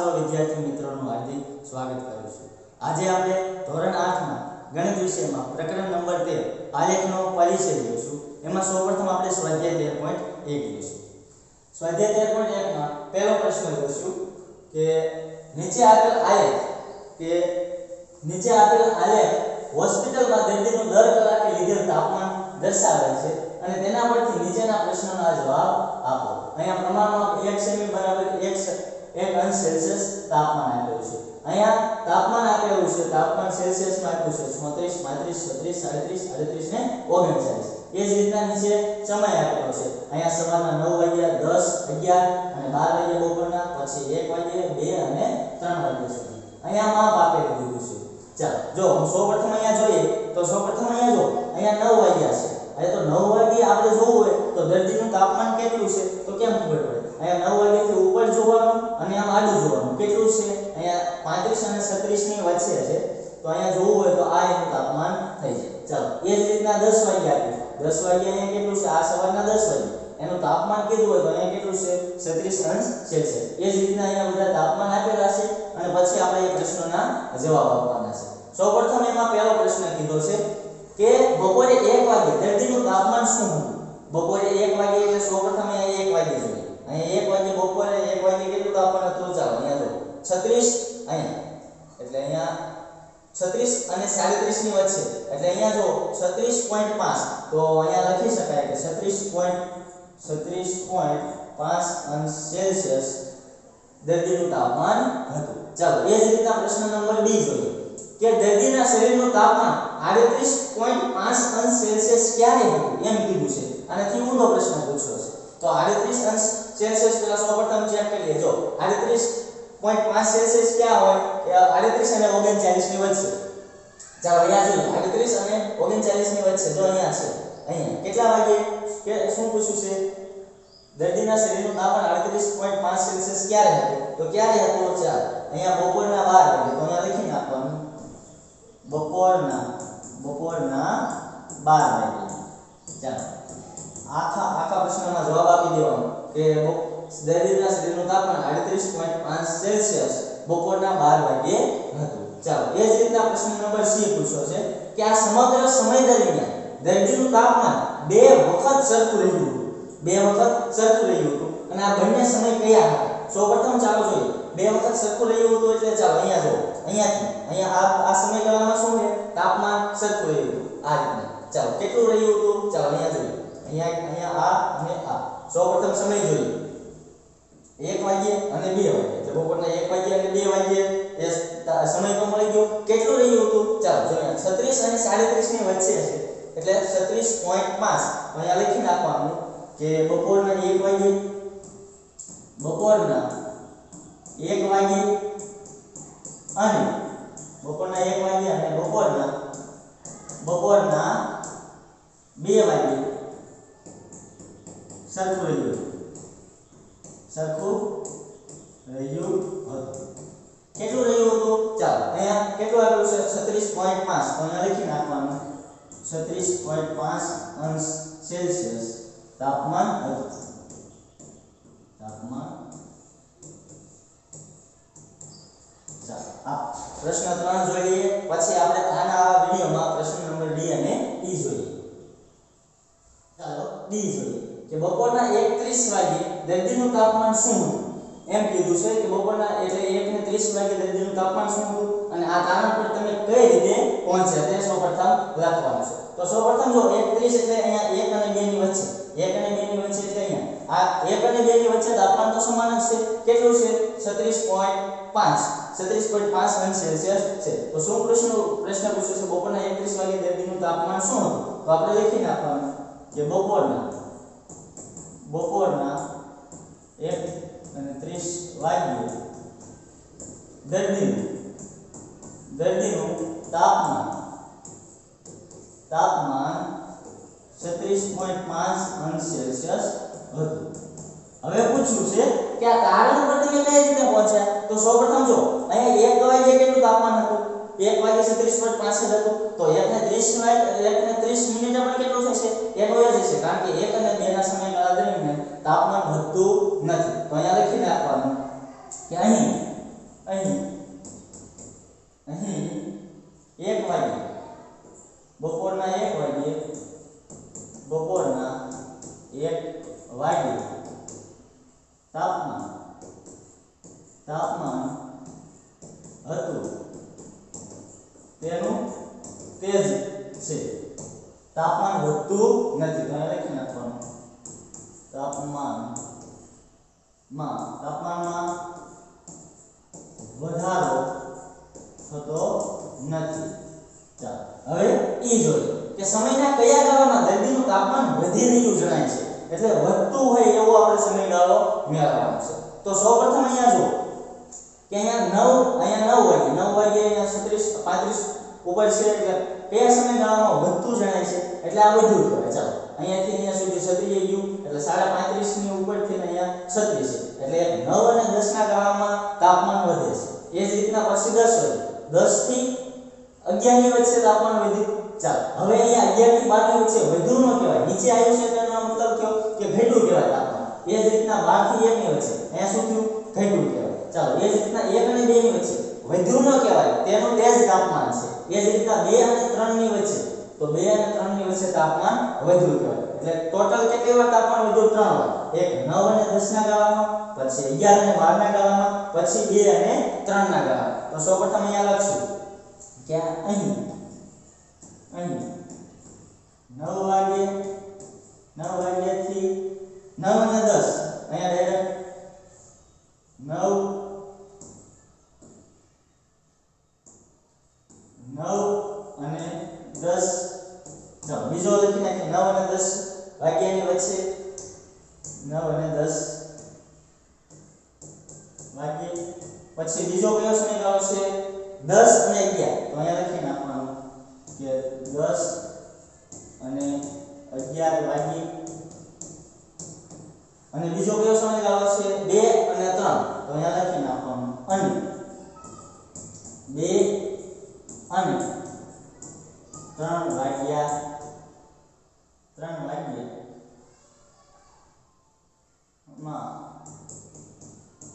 સર્વ વિદ્યાર્થી મિત્રોનું હાર્દિક સ્વાગત કરું છું. આજે આપણે ધોરણ આઠમાં ગણિત વિષયમાં પ્રકરણ નંબર તેર આલેખનો પરિચય જોઈશું એમાં સૌપ્રથમ આપણે સ્વાધ્યાય 13.1 જોઈશું સ્વાધ્યાય તેર પોઈન્ટ એકમાં પહેલો પ્રશ્ન જોઈશું કે નીચે આપેલ આલેખ કે નીચે આપેલ આલેખ હોસ્પિટલમાં દર્દીનું દર કલાકે લીધેલ તાપમાન દર્શાવે છે અને તેના પરથી નીચેના પ્રશ્નોના જવાબ આપો. અહીંયા પ્રમાણમાં 1 સેમી બરાબર 1 એક અંશ સેલ્સિયસ તાપમાન આપેલું છે. અહીંયા તાપમાન આપેલું છે. તાપમાન સેલ્સિયસમાં આપ્યું છે. 34 35 36 37 38 ને 39 એ જ રીતના નીચે સમય આપેલો છે. અહીંયા સવારના 9 વાગ્યા 10 11 અને 12 વાગ્યા બપોરના, પછી 1 વાગ્યે 2 અને 3 વાગ્યા સુધી. અહીંયા માપ આપેલું દીધું છે. ચાલો, જો હું સૌપ્રથમ અહીંયા જોઈએ, તો સૌપ્રથમ અહીંયા જો, અહીંયા 9 વાગ્યા છે. હવે તો 9 વાગ્યે આપણે જોવું હોય તો દર્દીનું તાપમાન કેટલું છે? તો કેમ ખબર પડે? અહીંયા 9 વાગ્યાથી ઉપર જોવાનું અને આમ આડું જોવાનું. કેટલું છે? અહીંયા 35 અને 36 ની વચ્ચે છે. તો અહીંયા જોવું હોય તો આ એનું તાપમાન થઈ જાય. ચાલો, એ જ રીતના 10 વાગ્યા આપ્યું. 10 વાગ્યા અહીંયા કેટલું છે? આ સવારના 10 વાગ્યા એનું તાપમાન કીધું હોય તો અહીંયા કેટલું છે? 36 અંશ સેલ્સિયસ. એ જ રીતના અહીંયા બધા તાપમાન આપેલા છે અને પછી આપણે એ પ્રશ્નોના જવાબ આપવાના છે. સૌપ્રથમ એમાં પહેલો પ્રશ્ન કીધો છે કે બપોરે 1 વાગે ધરતીનું તાપમાન શું હતું? બપોરે 1 વાગે એટલે સૌપ્રથમ અહીંયા 1 વાગે જોઈએ. અહીંયા એક વાગે બપોરે એક વાગે કેટલું તાપમાન હતું ચાલો, અહીંયા જો 36 અહીંયા. એટલે અહીંયા 36 અને 37 ની વચ્ચે. એટલે અહીંયા જો 36.5 તો અહીંયા લખી શકાય કે 36. 36.5 અંશ સેલ્સિયસ દર્દીનું તાપમાન હતું. ચાલો, એ જ રીતના પ્રશ્ન નંબર બી જોઈએ. કે દર્દીના શરીરનું તાપમાન 38.5 અંશ સેલ્સિયસ ક્યારે હતું? એમ કીધું છે. આનાથી ઊંડો પ્રશ્ન પૂછ્યો છે તો 38 અંશ સેલ્સિયસ પેલા સૌપ્રથમ ચેક કરી લેજો. 38.5 સેલ્સિયસ ક્યાં હોય? કે 38 અને 39 ની વચ્ચે. ચાલો અહીંયા જોઈએ. 38 અને 39 ની વચ્ચે જો અહીંયા છે. અહીંયા. કેટલા વાગે? કે શું પૂછ્યું છે? દર્દીના શરીરનું તાપમાન 38.5 સેલ્સિયસ ક્યારે હતું? તો ક્યારે હતું ચાલ. અહીંયા બપોરના 12 વાગે. તો અહીંયા લખી નાખવાનું. બપોરના બપોરના 12 વાગે. ચાલો. આખા આખા પ્રશ્નના જવાબ આપી દેવાનો કે દર્દીના શરીરનું તાપમાન 38.5 સેલ્સિયસ બપોરના 12 વાગ્યે હતું. ચાલો, એ જ રીતના પ્રશ્ન નંબર સી પૂછ્યો છે કે આ સમગ્ર સમય દરમિયાન દર્દીનું તાપમાન બે વખત સરખું રહ્યું હતું. બે વખત સરખું રહ્યું હતું. અને આ બંને સમય કયા હતા? સૌપ્રથમ ચાલો જોઈએ. બે વખત સરખું રહ્યું હતું એટલે ચાલો, અહીંયા જો અહીંયાથી. અહીંયા આ આ સમયગાળામાં શું છે? તાપમાન સરખું રહ્યું હતું. આ રીતના. ચાલો, કેટલું રહ્યું હતું? ચાલો, અહીંયા જોઈએ અહીંયા અહીંયા આ અને આ. સૌપ્રથમ સમય જોઈએ. એક વાગ્યે અને બે વાગ્યે. એટલે બપોરના એક વાગ્યે અને બે વાગ્યે એ સમય તો મળી ગયો. કેટલું રહ્યું હતું? ચાલો, જોઈએ. 36 અને 37 ની વચ્ચે છે એટલે 36.5 અહીંયા લખી નાખવાનું કે બપોરના એક વાગ્યે, બપોરના એક વાગ્યે અને બપોરના એક વાગ્યે અને બપોરના બપોરના બે વાગ્યે સરખું રહ્યું. સરખું રહ્યું હતું. કેટલું રહ્યું હતું? ચાલો, અહીંયા કેટલું આવેલું છે? 36.5 તો અહીંયા લખી નાખવાનું. 36.5 અંશ સેલ્સિયસ તાપમાન હતું. તાપમાન. ચાલો, આ પ્રશ્ન ત્રણ જોઈ લઈએ. પછી આપણે કે બપોરના 1:30 વાગે દર્દીનું તાપમાન શું હતું એમ કીધું છે કે બપોરના એટલે 1:30 વાગે દર્દીનું તાપમાન શું હતું અને આ તારણ પર તમે કઈ રીતે પહોંચ્યા તે સૌપ્રથમ લખવાનું છે તો સૌપ્રથમ જો 1:30 એટલે અહીંયા 1 અને 2 ની વચ્ચે 1 અને 2 ની વચ્ચે એટલે અહીંયા આ 1 અને 2 ની વચ્ચે તાપમાન તો સમાન જ છે કેટલું છે 36.5 36.5 અંશ સેલ્સિયસ છે તો શું પ્રશ્ન પ્રશ્ન પૂછ્યો છે બપોરના 1:30 વાગે દર્દીનું તાપમાન શું હતું તો આપણે લખી નાખવાનું કે બપોરના બપોરના એક અને ત્રીસ વાગ્યે દર્દીનું દર્દીનું તાપમાન તાપમાન છત્રીસ પોઈન્ટ પાંચ અંશ સેલ્સિયસ હતું હવે પૂછ્યું છે કે આ કારણ પ્રતિક્રિયા કઈ રીતે પહોંચે તો સૌપ્રથમ જો અહીંયા એક एक बजे से तीस मिनट पास है देखो तो एक ने तीस मिनट एक ने तीस मिनट अपन के लोग से एक बजे से काम के एक ने देना समय में आते नहीं तापमान भद्दो नहीं तो यहाँ लिखी ना आपने क्या ही ही ही एक बजे बपोर ना एक बजे बपोर ना एक बजे तापमान तापमान भद्दो તેનું તેજ છે. તાપમાન વધતું નથી. તો લખી નાખવાનું. તાપમાનમાં તાપમાનમાં વધારો થતો નથી. ચાલો, હવે ઈ જોઈએ કે સમયના કયા ગાળામાં દર્દીનું તાપમાન વધી રહ્યું જણાય છે. એટલે વધતું હોય એવો આપણે સમયગાળો મેળવવાનો છે તો સૌપ્રથમ અહીંયા જુઓ કે અહીંયા નવ અહીંયા નવ વાગે નવ વાગે અહીંયા છત્રીસ પાંત્રીસ ઉપર છે, એટલે કયા સમયગાળામાં વધતું જણાય છે, એટલે આ વધ્યું કહેવાય. ચાલો, અહીંયાથી અહીંયા સુધી છત્રીસ ગયું, એટલે સાડા પાંત્રીસની ઉપરથી અહીંયા છત્રીસ છે. એટલે નવ અને દસ ના ગાળામાં તાપમાન વધે છે. એ જ રીતના પછી દસ હોય દસથી અગિયારની વચ્ચે તાપમાન વધ્યું. ચાલો, હવે અહીંયા અગિયારથી બારની વચ્ચે વધ્યું ન કહેવાય. નીચે આવ્યું છે તેનો મતલબ થયો કે ઘટ્યું કહેવાય તાપમાન. એ જ રીતના બારથી એક ની વચ્ચે. અહીંયા શું થયું? ઘટ્યું કહેવાય. ચાલો, એ જ રીતના એક અને બે ની વચ્ચે. વધ્યું ન કહેવાય તેનું તે જ તાપમાન છે એ જ રીતના બે અને ત્રણ ની વચ્ચે તો બે અને ત્રણ ની વચ્ચે તાપમાન વધ્યું કહેવાય એટલે ટોટલ કેટલી વાર તાપમાન વધ્યું ત્રણ વાર એક નવ અને દસ ના ગાળામાં પછી અગિયાર અને બાર ના ગાળામાં પછી બે અને ત્રણ ના ગાળામાં તો સૌપ્રથમ અહીંયા લખશું કે અહીં અહીં નવ વાગે નવ વાગ્યાથી નવ અને દસ અહીંયા ડાયરેક્ટ નવ નવ અને દસ. ચાલો બીજો લખી નાખીએ. નવ અને દસ વાગ્યાની વચ્ચે નવ અને દસ વાગ્યે. પછી બીજો કયો સમય આવશે? દસ અને અગિયાર. તો અહીંયા લખી નાખવાનું કે દસ અને અગિયાર વાગ્યે. અને બીજો કયો સમયગાળો છે બે અને ત્રણ. તો અહીંયા લખી નાખવાનું. અને બે અને ત્રણ વાગ્યા ત્રણ વાગ્યા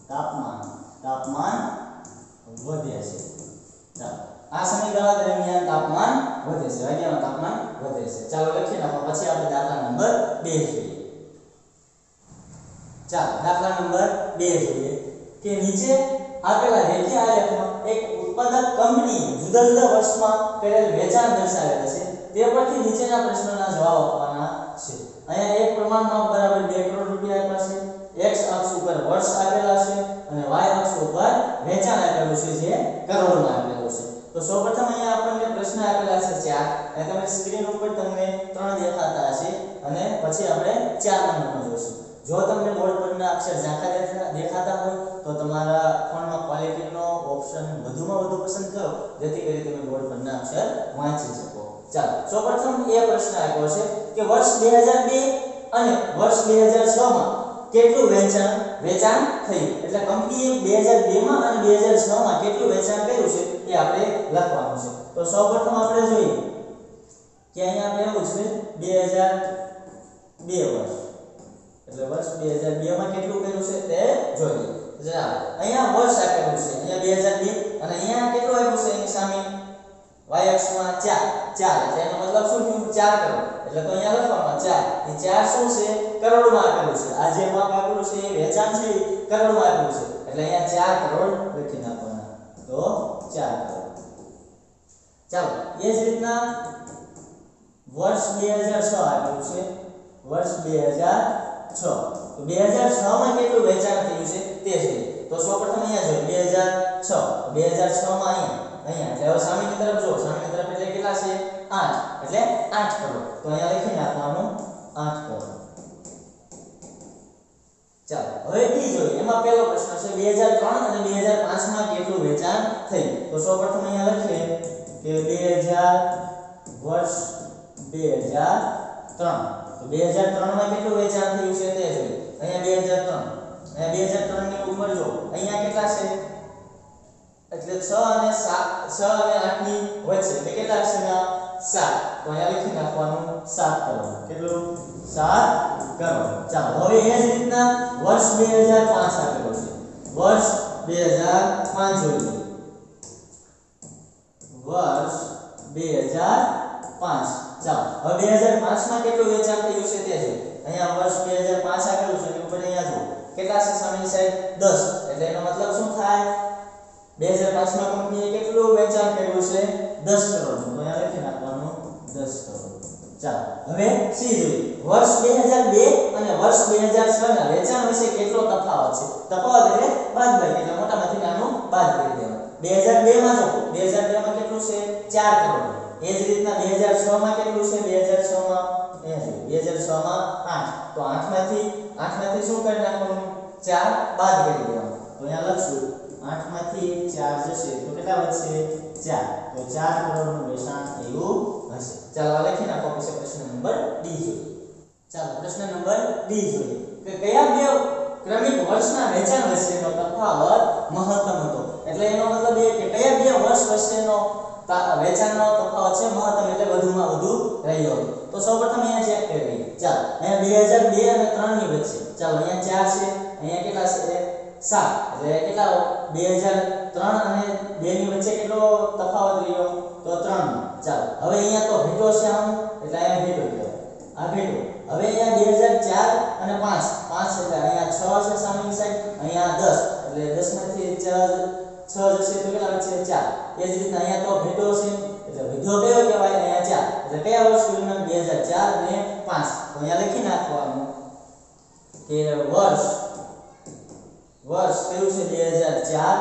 તાપમાન તાપમાન વધે છે. આ સમયગાળા દરમિયાન તાપમાન વધે છે. વાગ્યાનું તાપમાન વધે છે. ચાલો લખીએ નાખો પછી આપણે દાખલા નંબર બે જોઈએ. ચાલો, દાખલા નંબર બે જોઈએ. કે નીચે આપેલા રેખીય આલેખમાં એક ઉત્પાદક કંપની જુદા જુદા વર્ષમાં કરેલ વેચાણ દર્શાવેલ છે. તે પરથી નીચેના પ્રશ્નોના જવાબ આપવાના છે. અહીંયા એક પ્રમાણમાં બરાબર 2 કરોડ રૂપિયા આપ્યા છે. x અક્ષ ઉપર વર્ષ આપેલા છે અને y અક્ષ ઉપર વેચાણ આપેલું છે જે કરોડમાં આપેલું છે. તો સૌપ્રથમ અહીંયા આપણને પ્રશ્ન આપેલા છે ચાર. અને તમે સ્ક્રીન ઉપર તમને ત્રણ દેખાતા હશે અને પછી આપણે ચાર નંબરનો જોઈશું જો તમને બોર્ડ પરના અક્ષર ઝાંખા દેખા- દેખાતા હોય, તો તમારા ફોનમાં ક્વોલિટીનો ઓપ્શન વધુમાં વધુ પસંદ કરો, જેથી કરી તમે બોર્ડ પરના અક્ષર વાંચી શકો. ચાલો સૌપ્રથમ એ પ્રશ્ન આપ્યો છે કે વર્ષ 2002 અને વર્ષ 2006 માં કેટલું વેચાણ વેચાણ થયું? એટલે કંપનીએ 2002 માં અને 2006 માં કેટલું વેચાણ કર્યું છે એ આપણે લખવાનું છે. તો સૌપ્રથમ આપણે જોઈએ કે અહીંયા આપણે એવું છે 2002 વર્ષ. એટલે વર્ષ 2002 માં કેટલું કર્યું છે તે જોઈએ જરા અહીંયા વર્ષ આપેલું છે અહીંયા 2002 અને અહીંયા કેટલું આપ્યું છે એની સામે y અક્ષમાં 4 4 એટલે એનો મતલબ શું થયું 4 કરોડ એટલે તો અહીંયા લખવામાં 4 એ 4 શું છે કરોડમાં આપેલું છે આ જે માપ આપેલું છે એ વેચાણ છે એ કરોડમાં આપેલું છે એટલે અહીંયા 4 કરોડ લખી નાખવાના તો 4 કરોડ ચાલો એ જ રીતના વર્ષ 2006 આપેલું છે વર્ષ 2006 તો 2006 માં કેટલું વેચાણ થયું છે તે છે તો સૌપ્રથમ અહીંયા જોઈએ 2006 2006 માં અહીંયા અહીંયા એટલે હવે સામેની તરફ જો સામેની તરફ એટલે કેટલા છે 8 એટલે 8 કરોડ તો અહીંયા લખી નાખવાનું 8 કરોડ ચાલો હવે બી જોઈએ એમાં પહેલો પ્રશ્ન છે 2003 અને 2005 માં કેટલું વેચાણ થયું તો સૌપ્રથમ અહીંયા લખીએ કે 2000 વર્ષ 2003 તો 2003 માં કેટલું વેચાણ થયું છે તે જોઈએ અહીંયા 2003 અહીંયા 2003 ની ઉંમર જો, અહીંયા કેટલા છે? એટલે 6 અને 7 6 અને 8 ની વચ્ચે, એટલે કેટલા છે ના 7 તો અહીંયા લખી નાખવાનું 7 કરો કેટલું? 7 કરો ચાલો, હવે એ જ રીતના વર્ષ 2005 આપેલો છે. વર્ષ બે હજાર પાંચ જોઈએ વર્ષ બે હજાર પાંચ. ચાલો, હવે બે હજાર પાંચમાં કેટલું વેચાણ થયું છે તે જો અહીંયા વર્ષ બે હજાર પાંચ આપેલું છે, એની ઉપર અહીંયા જુઓ. કેટલા છે સામેની સાઈડ દસ. એટલે એનો મતલબ શું થાય? બે હજાર પાંચમાં કંપનીએ કેટલું વેચાણ કર્યું છે? દસ કરોડ. તો અહીંયા લખી નાખવાનું. દસ કરોડ. ચાલો, હવે સી જોઈએ. વર્ષ બે હજાર બે અને વર્ષ બે હજાર ના વેચાણ વિશે કેટલો તફાવત છે? તફાવત એટલે બાદબાકી, એટલે મોટામાંથી નાનું બાદ કરી દેવાનું બે હજાર બે માં જો બે હજાર બે માં કેટલું છે? ચાર કરોડ. માં આઠ. તો આઠમાંથી શું કરી નાખવાનું? ચાર બાદ કરી દેવાનું. તો અહીંયા લખશું આઠ ચાર જશે, તો કેટલા વધશે? ચાર. તો ચાર કરોડનું વેચાણ થયું હશે. ચાલો લખી નાખો, પછી પ્રશ્ન નંબર ડી જોઈએ. ચાલો, પ્રશ્ન નંબર ડી જોઈએ. કે કયા બે ક્રમિક વર્ષના વેચાણ વચ્ચેનો તફાવત મહત્તમ હતો? એટલે એનો મતલબ એ કે કયા બે વર્ષ વચ્ચેનો વેચાણનો તફાવત છે, મહત્તમ એટલે વધુમાં વધુ રહ્યો તો સૌપ્રથમ અહીંયા ચેક કરીએ. ચાલો, અહીંયા 2002 અને 3 ની વચ્ચે. ચાલો, અહીંયા 4 છે, અહીંયા કેટલા છે? 7 એટલે કેટલા 2003 અને 2 ની વચ્ચે કેટલો તફાવત રહ્યો? તો 3 ચાલો, હવે અહીંયા તો ભેટો છે આમ, એટલે અહીંયા ભેટો કહેવાય. આ ભેટો. હવે અહીંયા 2004 અને 5 5 એટલે અહીંયા 6 છે સામેની સાઈડ અહીંયા 10 એટલે 10 માંથી 4 છ જશે તો કેટલા વધશે ચાર એ જ રીતના અહીંયા તો ભેટો છે એટલે વિધો કયો કહેવાય અહીંયા ચાર એટલે કયા વર્ષ દરમિયાન બે હજાર ચાર ને પાંચ તો અહીંયા લખી નાખવાનું કે વર્ષ વર્ષ કયું છે બે હજાર ચાર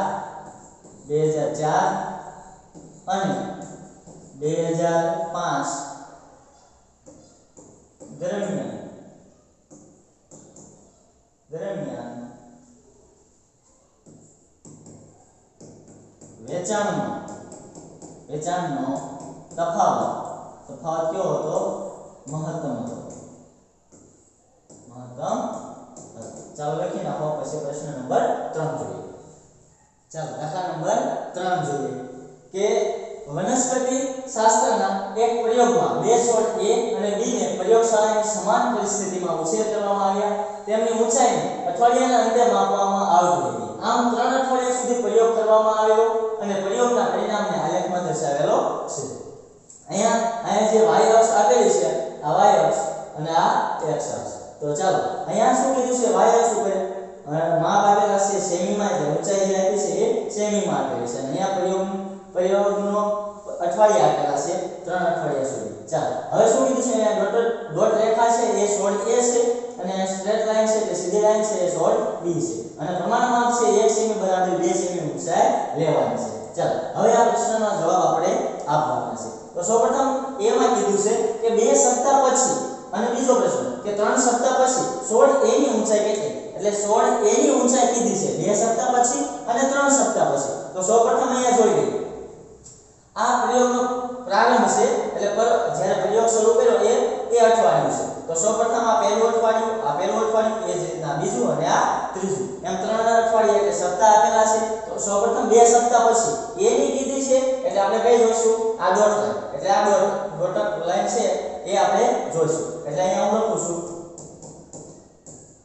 બે હજાર ચાર અને બે હજાર પાંચ દરમિયાન દરમિયાન વેચાણમાં વેચાણનો તફાવત તફાવત કયો હતો મહત્તમ હતો મહત્તમ હતો ચાલો લખી નાખો પછી પ્રશ્ન નંબર 3 જોઈએ ચાલો દાખલા નંબર 3 જોઈએ કે વનસ્પતિ શાસ્ત્રના એક પ્રયોગમાં બે છોડ A અને B ને પ્રયોગશાળાની સમાન પરિસ્થિતિમાં ઉછેર કરવામાં આવ્યા તેમની ઊંચાઈને અઠવાડિયાના અંતે માપવામાં આવતી હતી આમ ત્રણ અઠવાડિયા સુધી પ્રયોગ કરવામાં આવ્યો અને પ્રયોગના પરિણામને આલેખમાં દર્શાવેલો છે. અહીંયા અહીંયા જે y અક્ષ આપેલી છે, આ y અક્ષ અને આ x અક્ષ તો ચાલો, અહીંયા શું કીધું છે y અક્ષ ઉપર માપ આપેલા છે સેમીમાં જે ઊંચાઈ જે આપી છે એ સેમીમાં આપેલી છે. અને અહીંયા પ્રયોગ, પ્રયોગનો અઠવાડિયા આપેલા છે, ત્રણ અઠવાડિયા સુધી. ચાલો, હવે શું કીધું છે અહીંયા? ડોટ ડોટ રેખા છે, એ 16 એ છે. અને સ્ટ્રેટ લાઈન છે કે સીધી લાઈન છે એ સોળ b છે. અને પ્રમાણમાં છે 1 સેમી બરાબર 2 સેમી ઊંચાઈ લેવાની છે. ચાલો, હવે આ પ્રશ્નનો જવાબ આપણે આપવાનો છે. તો સૌપ્રથમ a માં કીધું છે કે બે સપ્તાહ પછી અને બીજો પ્રશ્ન કે ત્રણ સપ્તાહ પછી 16 a ની ઊંચાઈ કેટલી? એટલે 16 a ની ઊંચાઈ કીધી છે બે સપ્તાહ પછી અને ત્રણ સપ્તાહ પછી. તો સૌપ્રથમ અહીંયા જોઈ લઈએ. આ પ્રયોગનો પ્રારંભ છે, એટલે પર જ્યારે પ્રયોગ શરૂ કર્યો એ એ અઠવાડિયું છે. તો સૌપ્રથમ આ પહેલું અઠવાડિયું આ પહેલું અઠવાડિયું એ જ રીતના બીજું અને આ ત્રીજું એમ ત્રણ અઠવાડિયા એટલે સપ્તાહ આપેલા છે તો સૌપ્રથમ બે સપ્તાહ પછી એ ની કીધી છે એટલે આપણે કઈ જોઈશું આ ડોટ લાઈન એટલે આ ડોટ ડોટ લાઈન છે એ આપણે જોઈશું એટલે અહીંયા હું લખું છું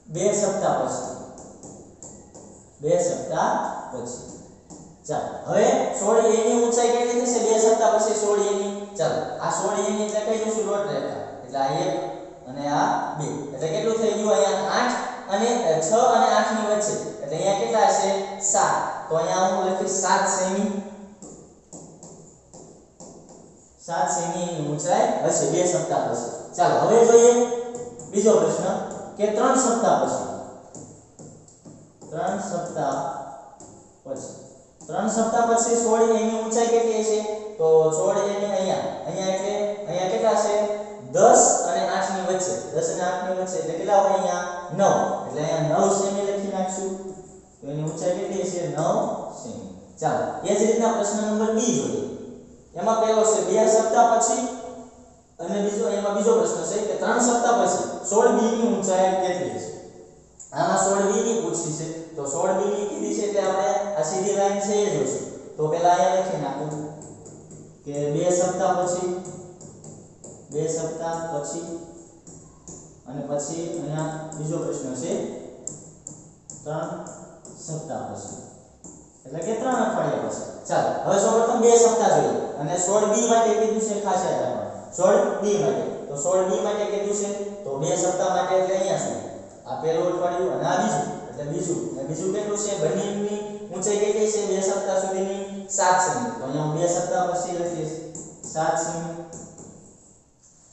બે સપ્તાહ પછી બે સપ્તાહ પછી ચાલો હવે 16 a ની ઊંચાઈ કેટલી થશે બે સપ્તાહ પછી 16 a ની ચાલો આ 16 a ની એટલે કઈ દઈશું ડોટ રેખા એટલે આ 1 અને આ 2 એટલે કેટલું થઈ ગયું અહીંયા 8 અને 6 અને 8 ની વચ્ચે. એટલે અહીંયા કેટલા હશે? 7 તો અહીંયા હું લખીશ 7 સેમી. 7 સેમી ની ઊંચાઈ હશે. બે સપ્તાહ પછી ચાલો, હવે જોઈએ બીજો પ્રશ્ન કે 3 સપ્તાહ પછી. 3 સપ્તાહ પછી. ત્રણ સપ્તાહ પછી સોળ એની ઊંચાઈ કેટલી છે તો સોળ એની અહીંયા. અહીંયા એટલે, અહીંયા કેટલા છે દસ અને આઠની વચ્ચે દસ અને આઠ ની વચ્ચે એટલે કેટલા હોય અહીંયા નવ એટલે અહીંયા નવ સેમી લખી નાખશું તો એની ઊંચાઈ કેટલી છે નવ સેમી ચાલો એ જ રીતના પ્રશ્ન નંબર બી જોઈએ એમાં પહેલો છે બે સપ્તાહ પછી અને બીજો એમાં બીજો પ્રશ્ન છે કે ત્રણ સપ્તાહ પછી સોળ બી ની ઊંચાઈ કેટલી છે આમાં 16 બી ની પૂછી છે તો 16 બી ની કીધી છે એટલે આપણે આ સીધી લાઈન છે એ જોઈશું તો પહેલા અહીંયા લખી નાખું કે બે સપ્તાહ પછી બે સપ્તાહ પછી અને પછી અહીંયા બીજો પ્રશ્ન છે, ત્રણ સપ્તાહ પછી. એટલે કે ત્રણ અઠવાડિયા પછી. ચાલો, હવે સૌપ્રથમ બે સપ્તાહ જોઈએ. અને 16 બી માટે કીધું છે ખાસ યાદ રાખવાનું. 16 બી માટે. તો 16 બી માટે કીધું છે, તો બે સપ્તાહ માટે એટલે અહીંયા સુધી. આ પહેલું અઠવાડિયું અને આ બીજું. એટલે બીજું. અને બીજું કેટલું છે? બંનેની ઊંચાઈ કેટલી છે? બે સપ્તાહ સુધીની 7 સેમી. તો અહીંયા હું બે સપ્તાહ પછી લખીશ. 7 સેમી.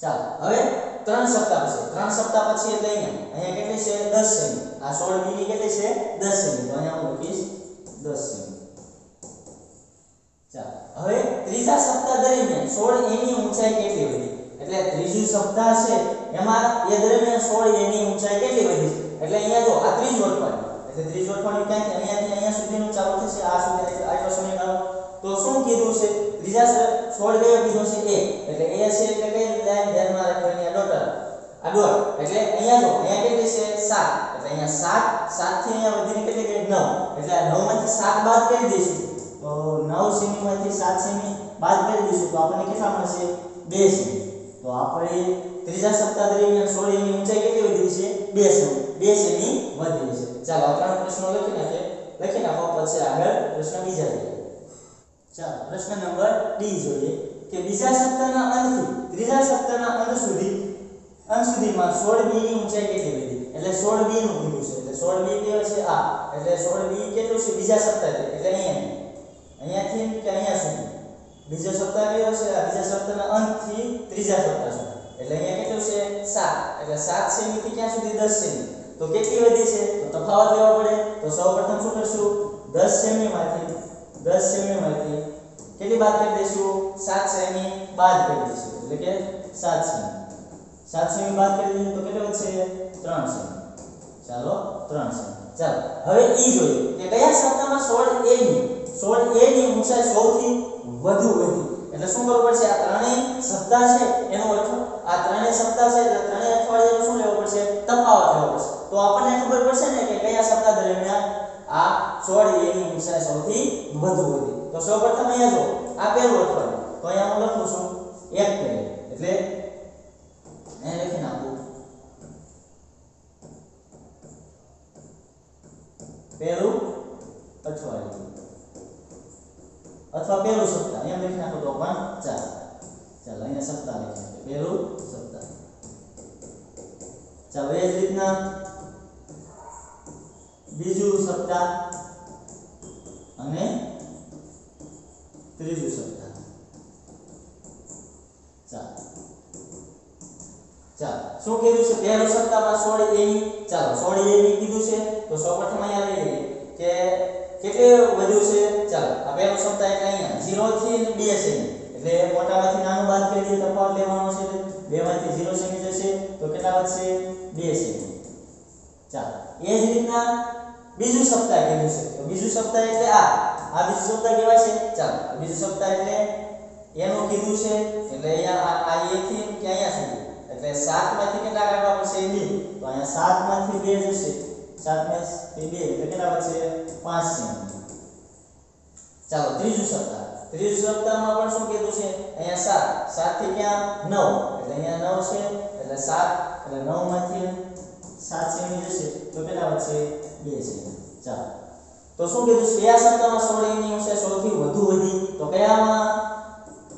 ચાલો, હવે ત્રણ સપ્તાહ પછી ત્રણ સપ્તાહ પછી એટલે અહીંયા અહીંયા કેટલી છે 10 સેમી આ 16 બી ની કેટલી છે 10 સેમી તો અહીંયા હું લખીશ 10 સેમી ચાલો હવે ત્રીજા સપ્તાહ દરમિયાન 16 એની ઊંચાઈ કેટલી વધી એટલે ત્રીજું સપ્તાહ છે એમાં એ દરમિયાન 16 એની ઊંચાઈ કેટલી વધી છે એટલે અહીંયા જો આ ત્રીજું અઠવાડિયું એટલે ત્રીજું અઠવાડિયું ક્યાંથી અહીંયાથી અહીંયા સુધીનું ચાલુ થશે આ સુધી આટલો સમયગાળો તો શું કીધું છે ત્રીજા સ- 16 કયો કીધો છે a એટલે a છે એટલે કઈ લાઈન ધ્યાનમાં રાખવાની આ ડોટર આ ડોટ એટલે અહીંયા જો અહીંયા કેટલી છે 7 એટલે અહીંયા 7 7 થી અહીંયા વધીને કેટલી ગઈ 9 એટલે આ 9 માંથી 7 બાદ કરી દઈશું તો 9 સેમી માંથી 7 સેમી બાદ કરી દઈશું તો આપણને કેટલા મળશે 2 સેમી તો આપણે ત્રીજા સપ્તાહ દરમિયાન 16 ની ઊંચાઈ કેટલી વધી છે 2 સેમી 2 સેમી વધી છે ચાલો આ ત્રણ પ્રશ્નો લખી નાખીએ લખી નાખો પછી આગળ પ્રશ્ન બીજા જોઈએ ચાલો પ્રશ્ન નંબર ડી જોઈએ કે બીજા સપ્તાહના અંતથી ત્રીજા સપ્તાહના અંત સુધી અંત સુધીમાં 16 બી ની ઊંચાઈ કેટલી વધી એટલે 16 બી નું કીધું છે એટલે 16 બી કેવો છે આ એટલે 16 બી કેટલું છે બીજા સપ્તાહથી એટલે અહીંયા અહીંયાથી કે અહીંયા સુધી બીજો સપ્તાહ કયો છે આ બીજા સપ્તાહના અંતથી ત્રીજા સપ્તાહ સુધી એટલે અહીંયા કેટલું છે 7 એટલે 7 સેમી થી ક્યાં સુધી 10 સેમી તો કેટલી વધી છે તો તફાવત લેવો પડે તો સૌપ્રથમ શું કરશું 10 સેમી માંથી 10 સેમી માંથી કેટલી બાદ કરી દઈશું? સાત સેમી બાદ કરી દઈશું. એટલે કે સાત સેમી. સાત સેમી બાદ કરી દઈએ તો કેટલો વધશે? ત્રણ સેમી. ચાલો, ત્રણ સેમી. ચાલો, હવે ઈ જોઈએ કે કયા સપ્તાહમાં સોળ એ ની, સોળ એ ની ઊંચાઈ સૌથી વધુ વધી. એટલે શું કરવું પડશે? આ ત્રણેય સપ્તાહ છે, એનો અર્થ આ ત્રણેય સપ્તાહ છે, એટલે ત્રણેય અઠવાડિયાનો શું લેવો પડશે? તફાવત લેવો પડશે. તો આપણને ખબર પડશે ને કે કયા સપ્તાહ દરમિયાન આ 16 a ની ઊંચાઈ સૌથી વધુ વધી તો સૌપ્રથમ અહીંયા જો આ પહેલું અઠવાડિયું તો અહીંયા હું લખું છું એક કરી એટલે અહીં લખી નાખું પહેલું અઠવાડિયું અથવા પહેલું સપ્તાહ એમ લખી નાખો તો પણ ચાલે ચાલો અહીંયા સપ્તાહ લખી નાખીએ પહેલું સપ્તાહ ચાલો એ જ રીતના બીજું સપ્તાહ અને ત્રીજું સપ્તાહ ચાલો ચાલો શું કીધું છે પહેલું સપ્તાહમાં 16 a ની ચાલો 16 a ની કીધું છે તો સૌપ્રથમ અહીંયા લઈ લઈએ કે કેટલે વધ્યું છે ચાલો આ પહેલું સપ્તાહ એટલે અહીંયા 0 થી 2 સેમી એટલે મોટામાંથી નાનું બાદ કરી દઈએ તફાવત લેવાનો છે એટલે 2 માંથી 0 સેમી જશે તો કેટલા વધશે 2 સેમી ચાલો એ જ રીતના બીજું સપ્તાહ કીધું છે તો બીજું સપ્તાહ એટલે આ આ બીજું સપ્તાહ કહેવાય છે ચાલો બીજું સપ્તાહ એટલે એનું કીધું છે એટલે અહીંયા આ આ a થી કે અહીંયા સુધી એટલે 7 માંથી કેટલા કાઢવા પડશે 2 તો અહીંયા 7 માંથી 2 જશે 7 માંથી 2 એટલે કેટલા વધશે 5 સેમી ચાલો ત્રીજું સપ્તાહ ત્રીજું સપ્તાહમાં પણ શું કીધું છે અહીંયા 7 7 થી ક્યાં 9 એટલે અહીંયા 9 છે એટલે 7 એટલે 9 માંથી 7 સેમી જશે તો કેટલા વધશે 2 સેમી ચાલો. તો શું કીધું? કયા સપ્તાહમાં 16 ની ઊંચાઈ સૌથી વધુ વધી. તો કયામાં?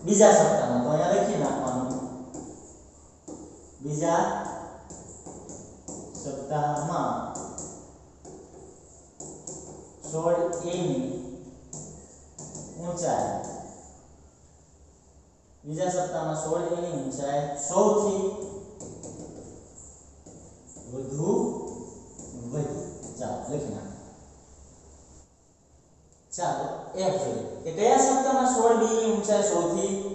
બીજા સપ્તાહમાં. તો અહીંયા લખી નાખવાનું. બીજા સપ્તાહમાં 16 a ની ઊંચાઈ. બીજા સપ્તાહમાં 16 a ની ઊંચાઈ સૌથી વધી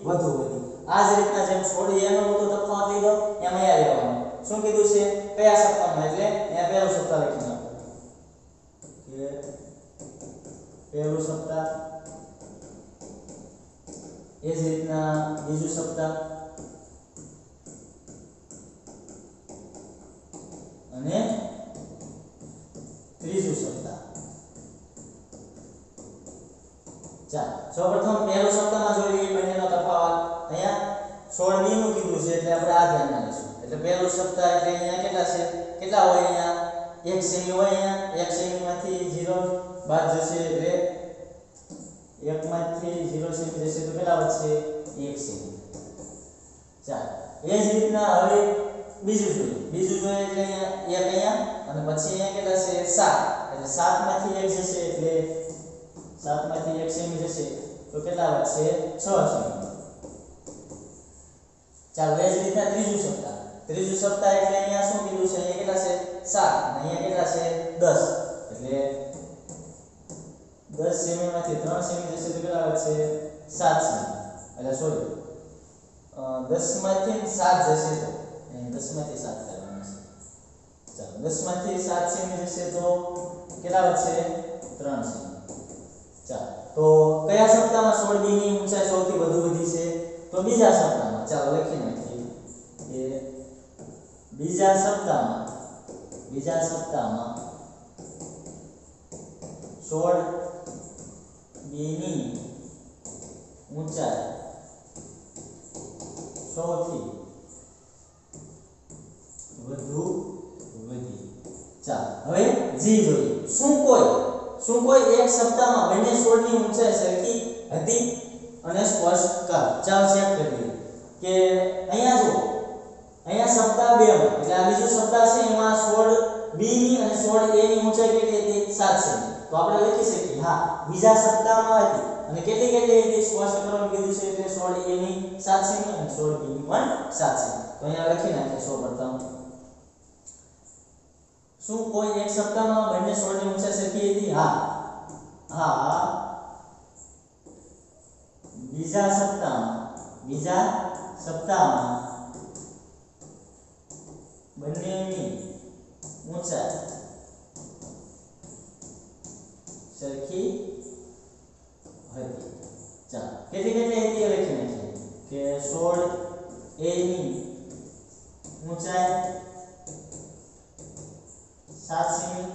વધુ વધી આ જ રીતના જેમ 16 a નો મોટો તફાવત લીધો એમ અહીંયા લેવાનો શું કીધું છે કયા સપ્તાહમાં એટલે અહીંયા પહેલું સપ્તાહ લખી નાખો કે પહેલું સપ્તાહ એ જ રીતના બીજું સપ્તાહ અને ત્રીજું સપ્તાહ ચાલો સૌપ્રથમ પહેલું સપ્તાહમાં જોઈ લઈએ બંનેનો તફાવત અહીંયા 16 બી નું કીધું છે એટલે આપણે આ ધ્યાનમાં લઈશું એટલે પહેલું સપ્તાહ એટલે અહીંયા કેટલા છે કેટલા હોય અહીંયા 1 સેમી હોય અહીંયા 1 સેમી માંથી 0 બાદ જશે એટલે એકમાંથી ઝીરો સેમી જશે તો કેટલા વધશે એક સેમી ચાલો એ જ રીતના હવે બીજું જોઈએ બીજું જોઈએ એટલે અહીંયા એક અહીંયા અને પછી અહીંયા કેટલા છે સાત એટલે સાતમાંથી એક જશે એટલે સાતમાંથી એક સેમી જશે તો કેટલા વધશે છ સેમી ચાલો એ જ રીતના ત્રીજું સપ્તાહ ત્રીજું સપ્તાહ એટલે અહીંયા શું કીધું છે અહીંયા કેટલા છે સાત અને અહીંયા કેટલા છે દસ એટલે દસ સેમીમાંથી ત્રણ સેમી જશે તો કેટલા વધશે સાત સેમી એટલે સોરી દસ માંથી સાત જશે તો અહીં દસ માંથી સાત કરવાના છે ચાલો દસ માંથી સાત સેમી જશે તો કેટલા વધશે ત્રણ સેમી ચાલો તો કયા સપ્તાહમાં સોળ બી ની ઊંચાઈ સૌથી વધુ વધી છે તો બીજા સપ્તાહમાં ચાલો લખી નાખીએ કે બીજા સપ્તાહમાં બીજા સપ્તાહમાં સોળ બી ની ઊંચાઈ સૌથી વધુ વધી ચાલો હવે જી જોઈએ શું કોઈ શું કોઈ એક સપ્તાહમાં બંને છોડની ઊંચાઈ સરખી હતી અને સ્પષ્ટ કર ચાલો ચેક કરીએ કે અહીંયા જો અહીંયા સપ્તાહ 2 માં એટલે આ બીજો સપ્તાહ છે, એમાં 16 બી ની અને 16 એ ની ઊંચાઈ કેટલી હતી? 7 છે તો આપણે લખી શકીએ. હા, બીજા સપ્તાહમાં હતી. અને કેટલી કેટલી હતી? સ્પષ્ટ કરવાનું કીધું છે એટલે 16 એ ની 7 છે અને 16 બી ની પણ 7 છે તો અહીંયા લખી નાખીએ સૌપ્રથમ શું કોઈ એક સપ્તાહમાં બંને છોડની ઊંચાઈ સરખી હતી? હા. હા. બીજા સપ્તાહમાં. બીજા સપ્તાહમાં બંનેની ઊંચાઈ સરખી હતી ચાલો કેટલી કેટલી હતી એ લખી નાખીએ કે 16 a ની ઊંચાઈ સાત સેમી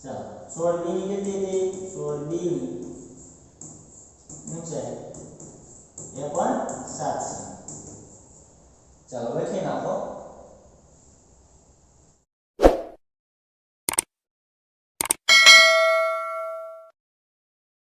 ચાલો સોળ બી ની કેટલી હતી સોળ બી ની ઊંચાઈ એ પણ સાત સેમી ચાલો લખી નાખો